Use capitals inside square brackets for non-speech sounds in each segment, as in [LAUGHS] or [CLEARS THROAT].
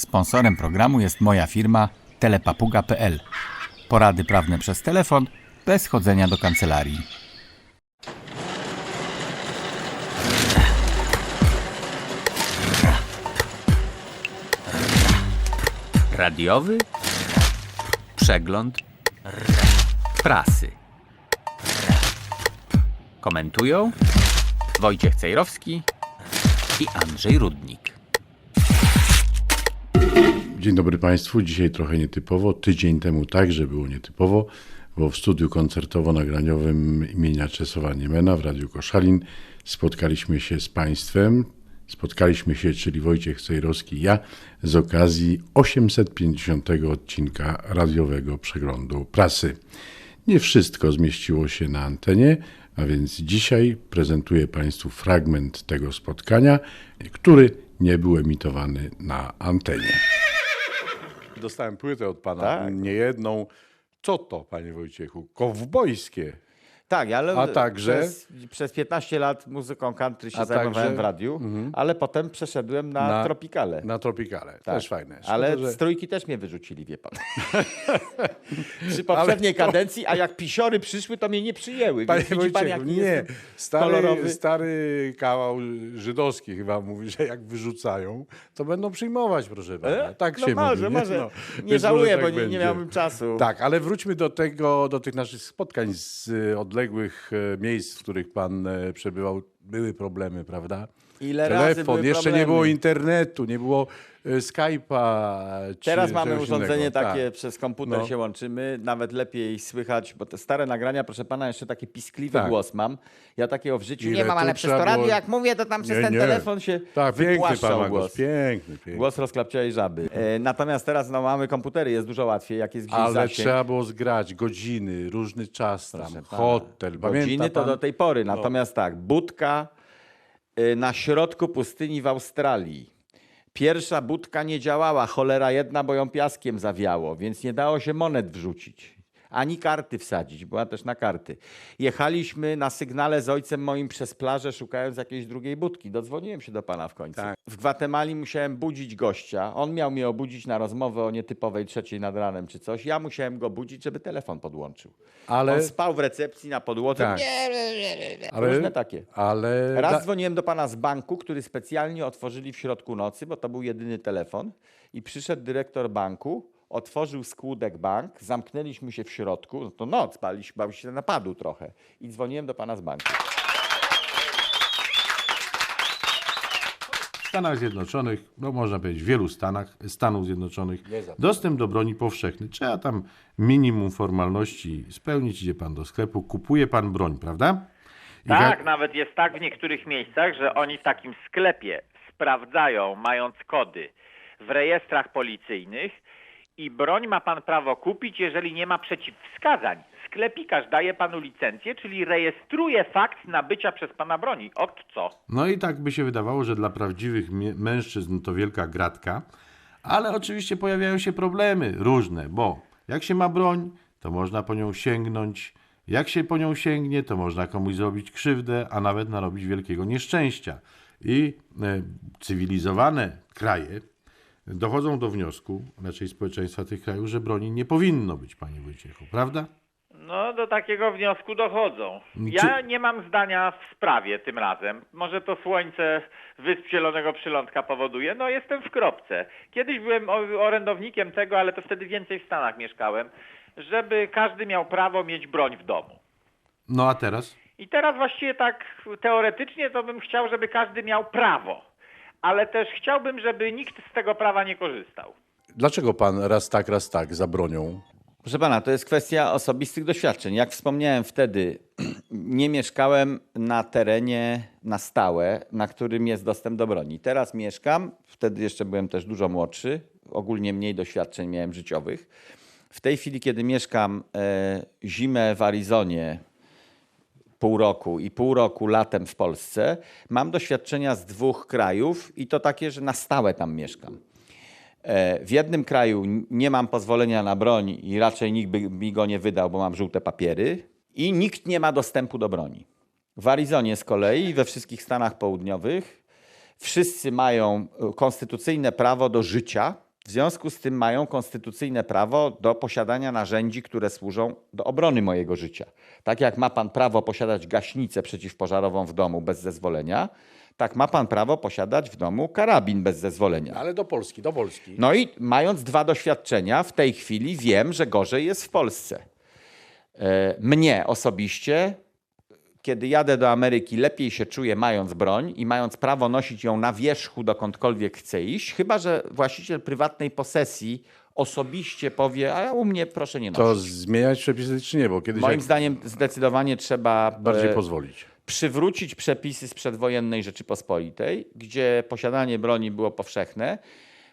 Sponsorem programu jest moja firma telepapuga.pl. Porady prawne przez telefon bez chodzenia do kancelarii. Radiowy przegląd prasy. Komentują Wojciech Cejrowski i Andrzej Rudnik. Dzień dobry Państwu. Dzisiaj trochę nietypowo. Tydzień temu także było nietypowo, bo w studiu koncertowo-nagraniowym imienia Czesława Niemena w Radiu Koszalin spotkaliśmy się z Państwem. Spotkaliśmy się, czyli Wojciech Cejrowski i ja, z okazji 850 odcinka radiowego przeglądu prasy. Nie wszystko zmieściło się na antenie, a więc dzisiaj prezentuję Państwu fragment tego spotkania, który nie był emitowany na antenie. Dostałem płytę od pana, Tak. niejedną. Co to, panie Wojciechu? Kowbojskie. Tak, ale A także? przez, przez 15 lat muzyką country się zajmowałem także? W radiu, ale potem przeszedłem na, Na- tropikale. Na Tropikale. Tak. Też fajne. Szkoda, ale że... z trójki też mnie wyrzucili, wie pan. [LAUGHS] Przy poprzedniej kadencji, a jak pisiory przyszły, to mnie nie przyjęły. Panie Więc pan, jaki nie. Stary, kolorowy. stary kawał żydowski chyba mówi, że jak wyrzucają, to będą przyjmować, proszę pana. E? Tak no się może, mówi. może. No, Nie żałuję, może bo tak nie, nie miałbym czasu. Tak, ale wróćmy do tego, do tych naszych spotkań z y, odległych e, miejsc, w których pan e, przebywał. Były problemy, prawda? Ile razy Telefon, jeszcze nie było internetu, nie było e, Skype'a. Teraz mamy urządzenie innego. takie, Tak. przez komputer No. się łączymy, nawet lepiej słychać, bo te stare nagrania, proszę pana, jeszcze taki piskliwy Tak. głos mam. Ja takiego w życiu Ile nie mam, ale przez to radio, jak mówię, to tam przez Nie, ten nie. telefon się Tak, piękny wypłaszczał pan ma głos. głos. Piękny, piękny. Głos rozklapciałej żaby. E, natomiast teraz no, mamy komputery, jest dużo łatwiej, jak jest gdzieś Ale zasięg. trzeba było zgrać godziny, różny czas tam, Proszę pana. hotel. Godziny to? No. do tej pory. Natomiast tak, budka na środku pustyni w Australii. Pierwsza budka nie działała, cholera jedna, bo ją piaskiem zawiało, więc nie dało się monet wrzucić. Ani karty wsadzić, była też na karty. Jechaliśmy na sygnale z ojcem moim przez plażę, szukając jakiejś drugiej budki. Dodzwoniłem się do pana w końcu. Tak. W Gwatemali musiałem budzić gościa. On miał mnie obudzić na rozmowę o nietypowej trzeciej nad ranem czy coś. Ja musiałem go budzić, żeby telefon podłączył. Ale, On spał w recepcji na podłodze. Tak. Ale, Różne takie. ale Raz dzwoniłem do pana z banku, który specjalnie otworzyli w środku nocy, bo to był jedyny telefon. I przyszedł dyrektor banku, otworzył skłódek bank, zamknęliśmy się w środku. No to noc, baliśmy, bał się napadu trochę. I dzwoniłem do pana z banku. W Stanach Zjednoczonych, no można powiedzieć w wielu Stanach, Stanów Zjednoczonych, dostęp do broni powszechny. Trzeba tam minimum formalności spełnić, idzie pan do sklepu, kupuje pan broń, prawda? I Tak, ga- nawet jest tak w niektórych miejscach, że oni w takim sklepie sprawdzają, mając kody w rejestrach policyjnych i broń ma pan prawo kupić, jeżeli nie ma przeciwwskazań. Sklepikarz daje panu licencję, czyli rejestruje fakt nabycia przez pana broni. Od co? No i tak by się wydawało, że dla prawdziwych mężczyzn to wielka gratka, ale oczywiście pojawiają się problemy różne, bo jak się ma broń, to można po nią sięgnąć. Jak się po nią sięgnie, to można komuś zrobić krzywdę, a nawet narobić wielkiego nieszczęścia. I e, cywilizowane kraje dochodzą do wniosku, raczej społeczeństwa tych krajów, że broni nie powinno być, panie Wojciechu, prawda? No, do takiego wniosku dochodzą. Ja nie mam zdania w sprawie tym razem. Może to słońce Wysp Zielonego Przylądka powoduje. No, jestem w kropce. Kiedyś byłem orędownikiem tego, ale to wtedy więcej w Stanach mieszkałem, żeby każdy miał prawo mieć broń w domu. No a teraz? I teraz właściwie tak teoretycznie to bym chciał, żeby każdy miał prawo. Ale też chciałbym, żeby nikt z tego prawa nie korzystał. Dlaczego pan raz tak, raz tak za bronią? Proszę pana, to jest kwestia osobistych doświadczeń. Jak wspomniałem wtedy, [CLEARS THROAT] nie mieszkałem na terenie na stałe, na którym jest dostęp do broni. Teraz mieszkam, wtedy jeszcze byłem też dużo młodszy, ogólnie mniej doświadczeń miałem życiowych. W tej chwili, kiedy mieszkam e, zimę w Arizonie, pół roku i pół roku latem w Polsce, mam doświadczenia z dwóch krajów i to takie, że na stałe tam mieszkam. E, W jednym kraju nie mam pozwolenia na broń i raczej nikt by mi go nie wydał, bo mam żółte papiery i nikt nie ma dostępu do broni. W Arizonie z kolei we wszystkich Stanach Południowych wszyscy mają e, konstytucyjne prawo do życia W związku z tym mają konstytucyjne prawo do posiadania narzędzi, które służą do obrony mojego życia. Tak jak ma pan prawo posiadać gaśnicę przeciwpożarową w domu bez zezwolenia, tak ma pan prawo posiadać w domu karabin bez zezwolenia. Ale do Polski, do Polski. No i mając dwa doświadczenia, w tej chwili wiem, że gorzej jest w Polsce. E, Mnie osobiście, kiedy jadę do Ameryki, lepiej się czuję mając broń i mając prawo nosić ją na wierzchu dokądkolwiek chcę iść, chyba że właściciel prywatnej posesji osobiście powie, a u mnie proszę nie To nosić. zmieniać przepisy czy nie? Bo kiedyś Moim jak zdaniem zdecydowanie trzeba bardziej e, pozwolić. przywrócić przepisy z przedwojennej Rzeczypospolitej, gdzie posiadanie broni było powszechne.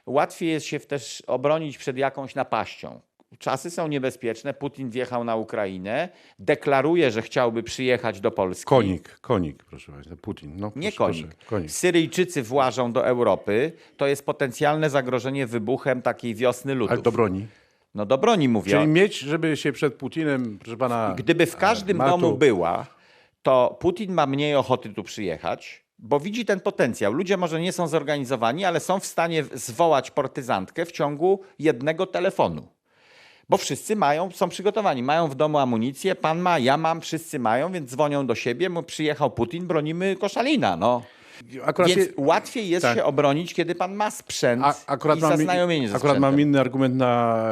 Łatwiej jest się też obronić przed jakąś napaścią. Czasy są niebezpieczne. Putin wjechał na Ukrainę, deklaruje, że chciałby przyjechać do Polski. Konik, konik, proszę Państwa, Putin. No, Nie proszę, konik. Proszę, konik. Syryjczycy włażą do Europy. To jest potencjalne zagrożenie wybuchem takiej wiosny ludów. Ale do broni. No do broni mówię. Czyli mieć, żeby się przed Putinem, proszę pana... Gdyby w każdym tu- domu była, to Putin ma mniej ochoty tu przyjechać, bo widzi ten potencjał. Ludzie może nie są zorganizowani, ale są w stanie zwołać partyzantkę w ciągu jednego telefonu. Bo wszyscy mają, są przygotowani, mają w domu amunicję, pan ma, ja mam, wszyscy mają, więc dzwonią do siebie, przyjechał Putin, bronimy Koszalina. No. Akurat Więc je- łatwiej jest tak. się obronić, kiedy pan ma sprzęt A, akurat i mam, zaznajomienie ze akurat sprzętem. mam inny argument na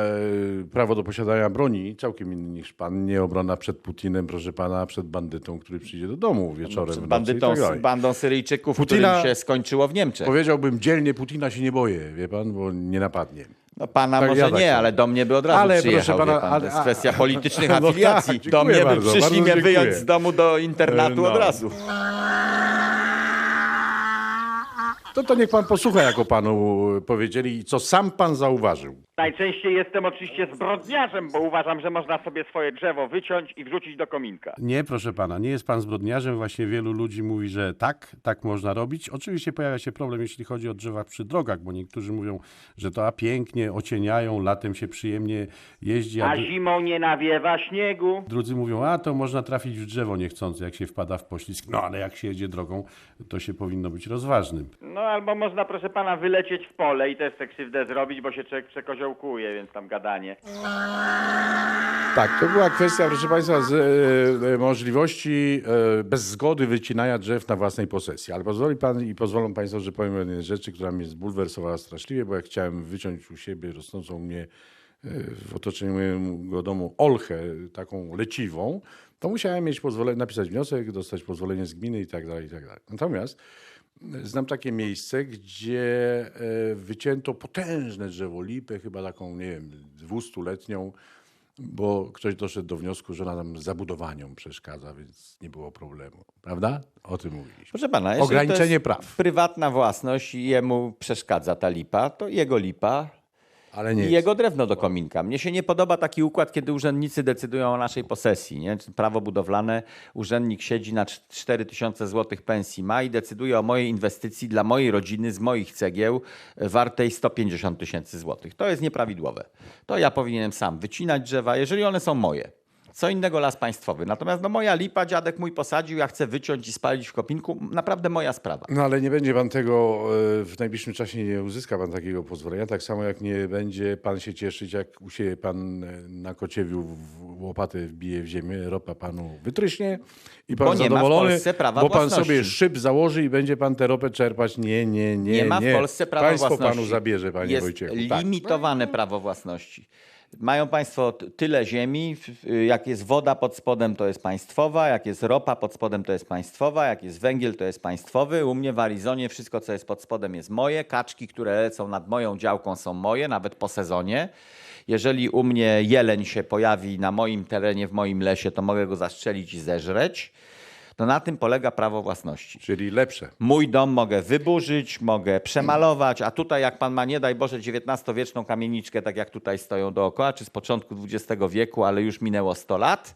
e, prawo do posiadania broni, całkiem inny niż pan. Nie obrona przed Putinem, proszę pana, przed bandytą, który przyjdzie do domu wieczorem. Przed bandytą, tak bandą Syryjczyków, Putina- którym się skończyło w Niemczech. Powiedziałbym dzielnie, Putina się nie boję, wie pan, bo nie napadnie. No pana Tak, może ja tak nie, ale do mnie by od razu Ale, przyjechał, pana, pan, ale- to jest kwestia [LAUGHS] politycznych No afiliacji. do mnie by bardzo, przyszli bardzo mnie dziękuję. wyjąć z domu do internatu No. od razu. To, to niech pan posłucha, jako panu powiedzieli, co sam pan zauważył. Najczęściej jestem oczywiście zbrodniarzem, bo uważam, że można sobie swoje drzewo wyciąć i wrzucić do kominka. Nie, proszę pana, nie jest pan zbrodniarzem. Właśnie wielu ludzi mówi, że tak, tak można robić. Oczywiście pojawia się problem, jeśli chodzi o drzewa przy drogach, bo niektórzy mówią, że to a pięknie ocieniają, latem się przyjemnie jeździ, a A zimą nie nawiewa śniegu. drudzy mówią, a to można trafić w drzewo niechcący, jak się wpada w poślizg. No ale jak się jedzie drogą, to się powinno być rozważnym. No albo można, proszę pana, wylecieć w pole i też tę krzywdę zrobić, bo się człowiek przekoziołkuje, więc tam gadanie. Tak, to była kwestia, proszę Państwa, z, e, e, możliwości e, bez zgody wycinania drzew na własnej posesji. Ale pozwoli Pan i pozwolą Państwo, że powiem jednej rzeczy, która mnie zbulwersowała straszliwie, bo jak chciałem wyciąć u siebie rosnącą mnie w otoczeniu mojego domu olchę, taką leciwą, to musiałem mieć pozwolenie, napisać wniosek, dostać pozwolenie z gminy i tak dalej, i tak dalej. Natomiast Znam takie miejsce, gdzie e, wycięto potężne drzewo lipę, chyba taką, nie wiem, 200-letnią, bo ktoś doszedł do wniosku, że ona nam zabudowaniom przeszkadza, więc nie było problemu. Prawda? O tym mówiliśmy. Proszę pana, Ograniczenie praw. prywatna własność i jemu przeszkadza ta lipa, to jego lipa Ale nie i jest. jego drewno do kominka. Mnie się nie podoba taki układ, kiedy urzędnicy decydują o naszej posesji. Nie? Prawo budowlane, urzędnik siedzi na 4 tysiące złotych pensji ma i decyduje o mojej inwestycji dla mojej rodziny z moich cegieł e, wartej 150 tysięcy złotych. To jest nieprawidłowe. To ja powinienem sam wycinać drzewa, jeżeli one są moje. Co innego las państwowy. Natomiast no moja lipa, dziadek mój posadził, ja chcę wyciąć i spalić w kopinku. Naprawdę moja sprawa. No ale nie będzie pan tego, e, w najbliższym czasie nie uzyska pan takiego pozwolenia, tak samo jak nie będzie pan się cieszyć, jak usieje pan e, na kociewiu w łopatę wbije w ziemię, ropa panu wytryśnie i pan Bo nie ma w zadowolony, Polsce prawa bo pan sobie szyb założy i będzie pan tę ropę czerpać. Nie, nie, nie, Nie ma w Polsce prawa Państwo własności. panu zabierze, panie Jest Wojciechu. Tak. limitowane prawo własności. Mają państwo tyle ziemi, jak jest woda pod spodem, to jest państwowa, jak jest ropa pod spodem, to jest państwowa, jak jest węgiel, to jest państwowy. U mnie w Arizonie wszystko, co jest pod spodem, jest moje. Kaczki, które lecą nad moją działką, są moje, nawet po sezonie. Jeżeli u mnie jeleń się pojawi na moim terenie, w moim lesie, to mogę go zastrzelić i zeżreć. No na tym polega prawo własności. Czyli lepsze. Mój dom mogę wyburzyć, mogę przemalować, a tutaj jak pan ma, nie daj Boże, XIX-wieczną kamieniczkę, tak jak tutaj stoją dookoła, czy z początku XX wieku, ale już minęło 100 lat,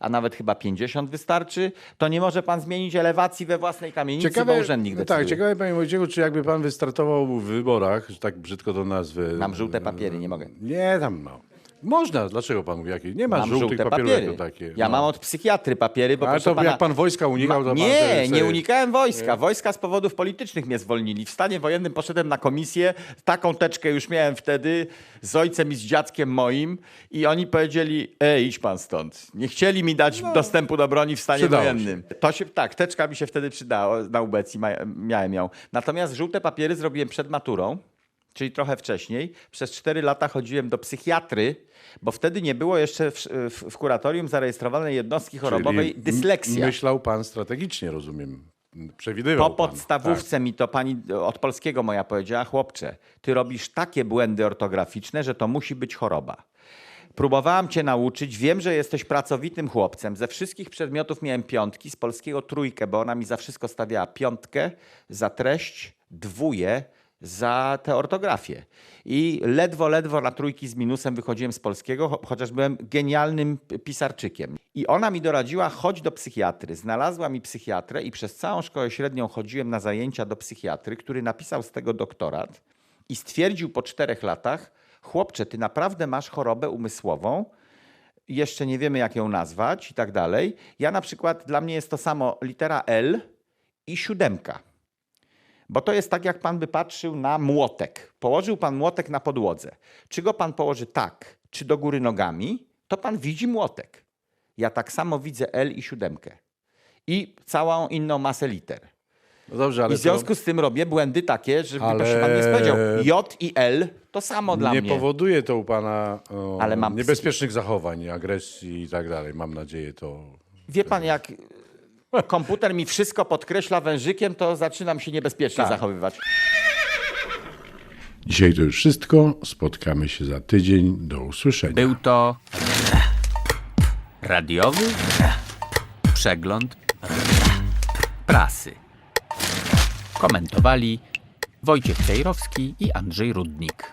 a nawet chyba 50 wystarczy, to nie może pan zmienić elewacji we własnej kamienicy, bo urzędnik no decyduje. tak, ciekawe panie Wojciechu, czy jakby pan wystartował w wyborach, że tak brzydko to nazwę. Mam żółte papiery, nie mogę. Nie, tam no. Można, dlaczego pan mówi jakieś? Nie ma Mam żółtych papierów papiery. jako takie. Ja no. mam od psychiatry papiery, bo Ale to pana, jak pan wojska unikał, to pan Nie, nie sobie- unikałem wojska. Wojska z powodów politycznych mnie zwolnili. W stanie wojennym poszedłem na komisję, taką teczkę już miałem wtedy z ojcem i z dziadkiem moim i oni powiedzieli, ej, idź pan stąd. Nie chcieli mi dać dostępu do broni w stanie No. Przydało wojennym. To się, tak, teczka mi się wtedy przydała, na ubecji ma, miałem ją. Natomiast żółte papiery zrobiłem przed maturą, czyli trochę wcześniej. Przez 4 lata chodziłem do psychiatry, bo wtedy nie było jeszcze w, w, w kuratorium zarejestrowanej jednostki chorobowej Czyli dysleksia. Myślał pan strategicznie, rozumiem. Przewidywał Po pan. podstawówce mi to pani od polskiego moja powiedziała, chłopcze, ty robisz takie błędy ortograficzne, że to musi być choroba. Próbowałam cię nauczyć, wiem, że jesteś pracowitym chłopcem. Ze wszystkich przedmiotów miałem piątki, z polskiego trójkę, bo ona mi za wszystko stawiała piątkę, za treść dwóje, za tę ortografię. I ledwo, ledwo na trójki z minusem wychodziłem z polskiego, cho- chociaż byłem genialnym pisarczykiem. I ona mi doradziła, chodź do psychiatry. Znalazła mi psychiatrę i przez całą szkołę średnią chodziłem na zajęcia do psychiatry, który napisał z tego doktorat i stwierdził po czterech latach, chłopcze, ty naprawdę masz chorobę umysłową, jeszcze nie wiemy jak ją nazwać i tak dalej. Ja na przykład, dla mnie jest to samo litera L i siódemka. Bo to jest tak, jak pan by patrzył na młotek. Położył pan młotek na podłodze. Czy go pan położy tak, czy do góry nogami, to pan widzi młotek. Ja tak samo widzę L i siódemkę. I całą inną masę liter. No dobrze, I w związku z tym robię błędy takie, że Ale- proszę pan nie powiedział. J i L to samo to dla nie mnie. powoduje to u pana o, niebezpiecznych zachowań, agresji i tak dalej. Mam nadzieję to. Wie pan, jak komputer mi wszystko podkreśla wężykiem, to zaczynam się niebezpiecznie Tak. zachowywać. Dzisiaj to już wszystko. Spotkamy się za tydzień. Do usłyszenia. Był to radiowy przegląd prasy. Komentowali Wojciech Cejrowski i Andrzej Rudnik.